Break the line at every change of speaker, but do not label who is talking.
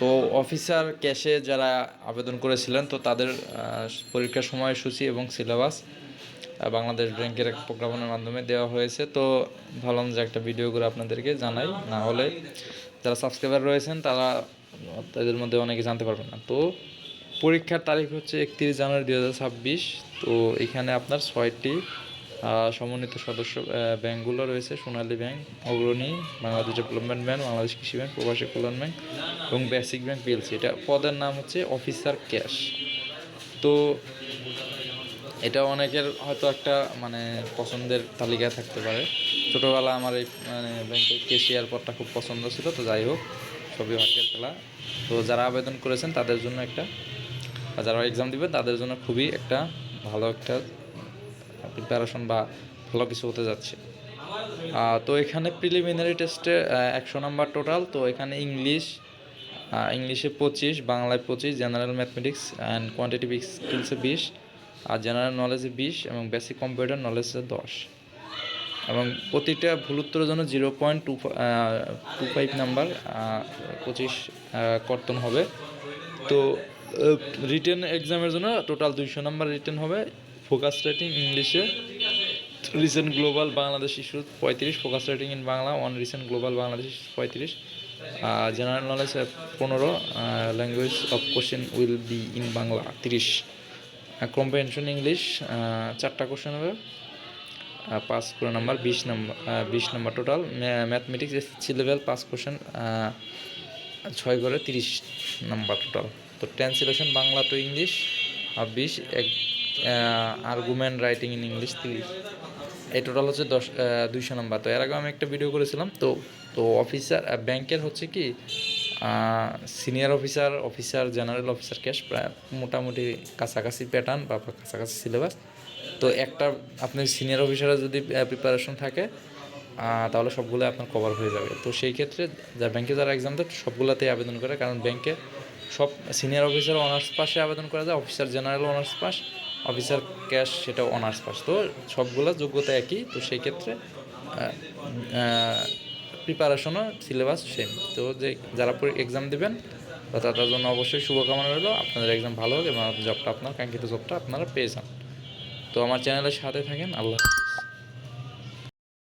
তো অফিসার ক্যাশে যারা আবেদন করেছিলেন, তো তাদের পরীক্ষার সময়সূচি এবং সিলেবাস বাংলাদেশ ব্যাংকের এক প্রজ্ঞাপনের মাধ্যমে দেওয়া হয়েছে। তো ভাবলাম যে একটা ভিডিও করে আপনাদেরকে জানাই। না হলে যারা সাবস্ক্রাইবার রয়েছেন, তারা তাদের মধ্যে অনেকে জানতে পারবেন না। তো পরীক্ষার তারিখ হচ্ছে একত্রিশ জানুয়ারি দু হাজার ছাব্বিশ। তো এখানে আপনার ছয়টি সমন্বিত সদস্য ব্যাংকগুলো রয়েছে, Sonali bank, Agrani, Bangladesh development bank, Bangladesh Krishi bank, Probashi Kallyan bank এবং বেসিক ব্যাংক পিএলসি এটা পদের নাম হচ্ছে অফিসার ক্যাশ। তো এটা অনেকের হয়তো একটা মানে পছন্দের তালিকায় থাকতে পারে। ছোটোবেলা আমার এই মানে ব্যাংকের কেশিয়ার পদটা খুব পছন্দ ছিল, তো যাই হোক, সবই ভাগ্যের খেলা। তো যারা আবেদন করেছেন তাদের জন্য একটা যারা এক্সাম দিবে তাদের জন্য খুবই একটা ভালো একটা প্রিপারেশন বা ভালো কিছু হতে যাচ্ছে। তো এখানে প্রিলিমিনারি টেস্টে একশো নাম্বার টোটাল তো এখানে ইংলিশ ইংলিশে পঁচিশ, বাংলায় পঁচিশ জেনারেল ম্যাথমেটিক্স অ্যান্ড কোয়ান্টিটিভ স্কিলসে বিশ, আর জেনারেল নলেজে বিশ, এবং বেসিক কম্পিউটার নলেজে দশ। এবং প্রতিটা ভুল উত্তরের জন্য zero point two two five number পঁচিশ কর্তন হবে। তো রিটেন এক্সামের জন্য টোটাল দুইশো নাম্বার রিটেন হবে। ফোকাস রেটিং ইংলিশে রিসেন্ট গ্লোবাল বাংলাদেশ ইস্যু পঁয়ত্রিশ focus writing in Bangla one recent global Bangladesh পঁয়ত্রিশ। আর জেনারেল নলেজ পনেরো language of question will be in Bangla তিরিশ। কম্প্রেনশন ইংলিশ চারটা কোশ্চেন হবে। পাঁচ করে নাম্বার বিশ নাম্বার বিশ number total mathematics SSC level পাঁচ কোশ্চেন ছয় করে তিরিশ নাম্বার টোটাল তো ট্রান্সলেশন বাংলা টু ইংলিশ আর বিশ এক আর্গুমেন্ট রাইটিং ইন ইংলিশ তিরিশ। এই টোটাল হচ্ছে দশ দুইশো নম্বর তো এর আগে আমি একটা ভিডিও করেছিলাম, তো তো অফিসার ব্যাংকের হচ্ছে কি senior officer officer general officer cash প্রায় মোটামুটি কাছাকাছি প্যাটার্ন বা কাছাকাছি সিলেবাস তো একটা আপনি সিনিয়র অফিসারের যদি প্রিপারেশন থাকে তাহলে সবগুলো আপনার কভার হয়ে যাবে। তো সেই ক্ষেত্রে যা ব্যাংকে যারা এক্সাম দেয়, সবগুলোতেই আবেদন করে। কারণ ব্যাংকে সব সিনিয়র অফিসার অনার্স পাশে আবেদন করা যায় officer general honours pass officer cash সেটা অনার্স পাস। তো সবগুলো যোগ্যতা একই, তো সেই ক্ষেত্রে প্রিপারেশনও সিলেবাস সেম তো যে যারা এক্সাম দেবেন তো তাদের জন্য অবশ্যই শুভকামনা রইল। আপনাদের এক্সাম ভালো হোক এবং জবটা আপনার, কাঙ্ক্ষিত জবটা আপনারা পেয়ে যান। তো আমার চ্যানেলের সাথে থাকেন। আল্লাহ।